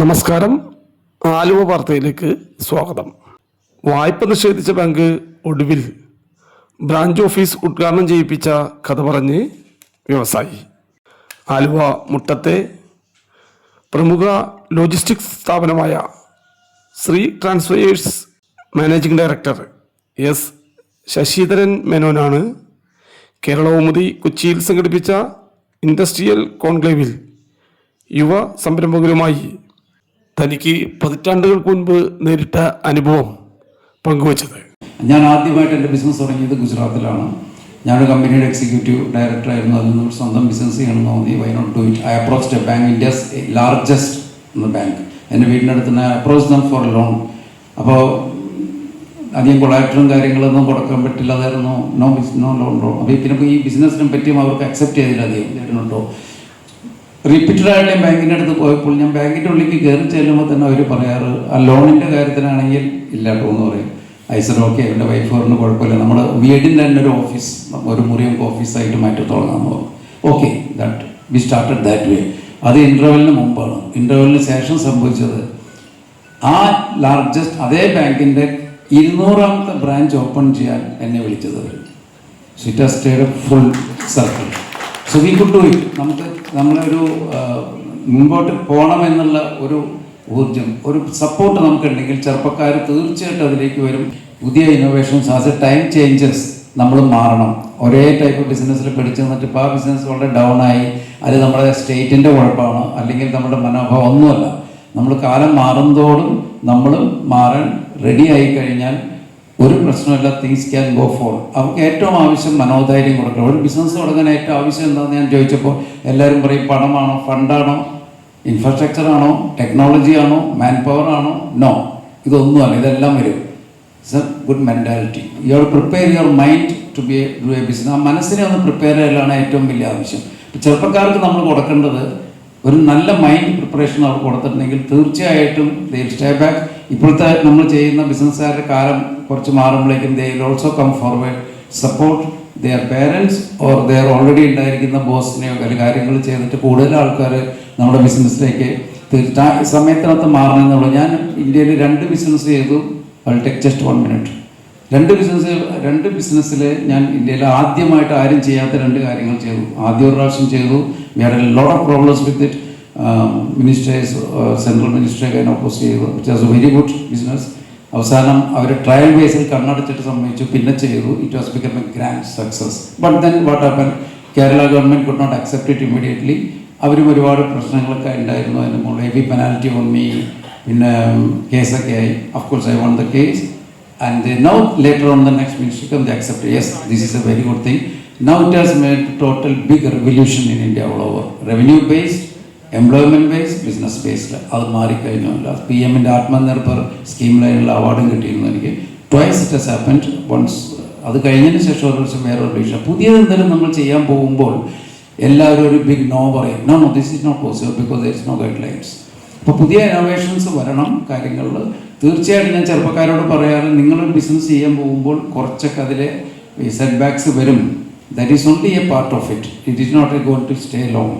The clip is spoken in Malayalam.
നമസ്കാരം. ആലുവ വാർത്തയിലേക്ക് സ്വാഗതം. വായ്പ നിഷേധിച്ച ബാങ്ക് ഒടുവിൽ ബ്രാഞ്ച് ഓഫീസ് ഉദ്ഘാടനം ചെയ്യിപ്പിച്ച കഥ പറഞ്ഞ് വ്യവസായി. ആലുവ മുട്ടത്തെ പ്രമുഖ ലോജിസ്റ്റിക്സ് സ്ഥാപനമായ Sree transfers managing director S Sasidharan മേനോനാണ് Keralakaumudi കൊച്ചിയിൽ സംഘടിപ്പിച്ച ഇൻഡസ്ട്രിയൽ കോൺക്ലേവിൽ യുവ സംരംഭകരുമായി തനിക്ക് പതിറ്റാണ്ടുകൾക്ക് മുൻപ് നേരിട്ട അനുഭവം പങ്കുവച്ചത്. ഞാൻ ആദ്യമായിട്ട് എന്റെ ബിസിനസ് തുടങ്ങിയത് ഗുജറാത്തിലാണ്. ഞാനൊരു കമ്പനിയുടെ എക്സിക്യൂട്ടീവ് ഡയറക്ടറായിരുന്നു അതിൽ നിന്ന് സ്വന്തം ബിസിനസ് ചെയ്യണമെന്ന് തോന്നി. Why not do it I approach a bank India's largest എന്ന ബാങ്ക് എന്റെ വീടിന്റെ അടുത്ത് തന്നെ അപ്രോച്ച് ദം ഫോർ ലോൺ അപ്പോൾ അധികം കൊളാക്ടറും കാര്യങ്ങളൊന്നും കൊടുക്കാൻ പറ്റില്ലാതായിരുന്നു. No biz no loan loan അപ്പോൾ പിന്നെ ഈ ബിസിനസ്സിനെ പറ്റിയും അവർക്ക് അക്സെപ്റ്റ് ചെയ്തില്ല അധികം. തരുന്നുണ്ടോ റിപ്പീറ്റഡ് ആയിട്ട് ഞാൻ ബാങ്കിന്റെ അടുത്ത് പോയപ്പോൾ ഞാൻ ബാങ്കിന്റെ ഉള്ളിലേക്ക് കയറി ചെല്ലുമ്പോൾ തന്നെ അവർ പറയാറ് ആ ലോണിന്റെ കാര്യത്തിനാണെങ്കിൽ ഇല്ല കേട്ടോ എന്ന് പറയും. ഐസർ ഓക്കെ എന്റെ വൈഫ് പറഞ്ഞു കുഴപ്പമില്ല. നമ്മൾ വീടിന്റെ തന്നെ ഒരു ഓഫീസ് ഒരു മുറി നമുക്ക് ഓഫീസായിട്ട് മാറ്റി തുടങ്ങാമെന്ന് പറഞ്ഞു. Okay that we started that way അത് ഇന്റർവെല്ലിന് മുമ്പാണ്. ഇന്റർവെല്ലിന് ശേഷം സംഭവിച്ചത് ആ ലാർജസ്റ്റ് അതേ ബാങ്കിന്റെ ഇരുന്നൂറാമത്തെ ബ്രാഞ്ച് ഓപ്പൺ ചെയ്യാൻ എന്നെ വിളിച്ചത് അവർ full circle so we could do it നമുക്ക് നമ്മളൊരു മുമ്പോട്ട് പോകണമെന്നുള്ള ഒരു ഊർജം ഒരു സപ്പോർട്ട് നമുക്കുണ്ടെങ്കിൽ ചെറുപ്പക്കാർ തീർച്ചയായിട്ടും അതിലേക്ക് വരും. പുതിയ innovations as a time changes നമ്മൾ മാറണം. ഒരേ ടൈപ്പ് ബിസിനസ്സിൽ പിടിച്ചു നിന്നിട്ട് ഇപ്പോൾ ആ ബിസിനസ് വളരെ ഡൗൺ ആയി. അത് നമ്മുടെ സ്റ്റേറ്റിന്റെ കുഴപ്പമാണ് അല്ലെങ്കിൽ നമ്മുടെ മനോഭാവം ഒന്നുമല്ല. നമ്മൾ കാലം മാറുന്നതോടും നമ്മളും മാറാൻ റെഡി ആയി കഴിഞ്ഞാൽ ഒരു പ്രശ്നമില്ല തിങ്സ് ക്യാൻ ഗോ ഫോർ അവർക്ക് ഏറ്റവും ആവശ്യം മനോധൈര്യം കൊടുക്കണം. ഒരു ബിസിനസ് തുടങ്ങാൻ ഏറ്റവും ആവശ്യം എന്താണെന്ന് ഞാൻ ചോദിച്ചപ്പോൾ എല്ലാവരും പറയും പണമാണോ ഫണ്ടാണോ ഇൻഫ്രാസ്ട്രക്ചർ ആണോ ടെക്നോളജി ആണോ മാൻ പവർ ആണോ? നോ ഇതൊന്നുമല്ല. ഇതെല്ലാം വരും. It's a good mentality you are prepare your mind to be do a business ആ മനസ്സിനെ ഒന്ന് പ്രിപ്പയർ ചെയ്യലാണ് ഏറ്റവും വലിയ ആവശ്യം. ചെറുപ്പക്കാർക്ക് നമ്മൾ കൊടുക്കേണ്ടത് ഒരു നല്ല മൈൻഡ് പ്രിപ്പറേഷൻ അവർ കൊടുത്തിട്ടുണ്ടെങ്കിൽ തീർച്ചയായിട്ടും ദേ സ്റ്റേ ബാക്ക് ഇപ്പോഴത്തെ നമ്മൾ ചെയ്യുന്ന ബിസിനസ്സുകാരുടെ കാലം കുറച്ച് മാറുമ്പോഴേക്കും they will also come forward support their parents or their already ഉണ്ടായിരിക്കുന്ന ബോസിനെയോ അല്ലെങ്കിൽ കാര്യങ്ങൾ ചെയ്തിട്ട് കൂടുതൽ ആൾക്കാർ നമ്മുടെ ബിസിനസ്സിലേക്ക് തീർച്ച സമയത്തിനകത്ത് മാറണമെന്നുള്ളൂ ഞാൻ ഇന്ത്യയിൽ രണ്ട് ബിസിനസ് ചെയ്തു. I take just one minute രണ്ട് ബിസിനസ് രണ്ട് ബിസിനസ്സിൽ ഞാൻ ഇന്ത്യയിൽ ആദ്യമായിട്ട് ആരും ചെയ്യാത്ത രണ്ട് കാര്യങ്ങൾ ചെയ്തു. ആദ്യ ഒരു പ്രാവശ്യം ചെയ്തു. We had a lot of problems with it ministers central മിനിസ്റ്ററെ കൈൻ ഓപ്പോസ് ചെയ്തു it was a very good business അവസാനം അവർ ട്രയൽ ബേസിൽ കണ്ണടച്ചിട്ട് സമ്മതിച്ചു. പിന്നെ ചെയ്തു. It was become a grand success but then what happen Kerala government could not accept it immediately അവരും ഒരുപാട് പ്രശ്നങ്ങളൊക്കെ ഉണ്ടായിരുന്നു. അതിന് മുകളിൽ ഹെവി പെനാൽറ്റി ഓൺ മീ പിന്നെ കേസൊക്കെ ആയി. Of course I won the case and they now later on the next ministry come they accept yes this is a very good thing. Now it has made total big revolution in india all over. Revenue based employment based business based അത് മാറിക്കഴിഞ്ഞല്ല പി എമ്മിന്റെ ആത്മനിർഭർ സ്കീമിലുള്ള അവാർഡും കിട്ടിയിരുന്നു എനിക്ക്. Twice it has happened once അത് കഴിഞ്ഞതിന് ശേഷം ഒരു വർഷം വേറൊരു വിഷയം പുതിയത് എന്തെങ്കിലും നമ്മൾ ചെയ്യാൻ പോകുമ്പോൾ എല്ലാവരും ഒരു ബിഗ് നോ പറയും. No no this is not possible because there is no guidelines അപ്പോൾ പുതിയ ഇന്നോവേഷൻസ് വരണം കാര്യങ്ങളിൽ. തീർച്ചയായിട്ടും ഞാൻ ചെറുപ്പക്കാരോട് പറയാറ് നിങ്ങളൊരു ബിസിനസ് ചെയ്യാൻ പോകുമ്പോൾ കുറച്ചൊക്കെ അതിൽ സെറ്റ് ബാക്സ് വരും. That is only a part of it it is not a gone to stay long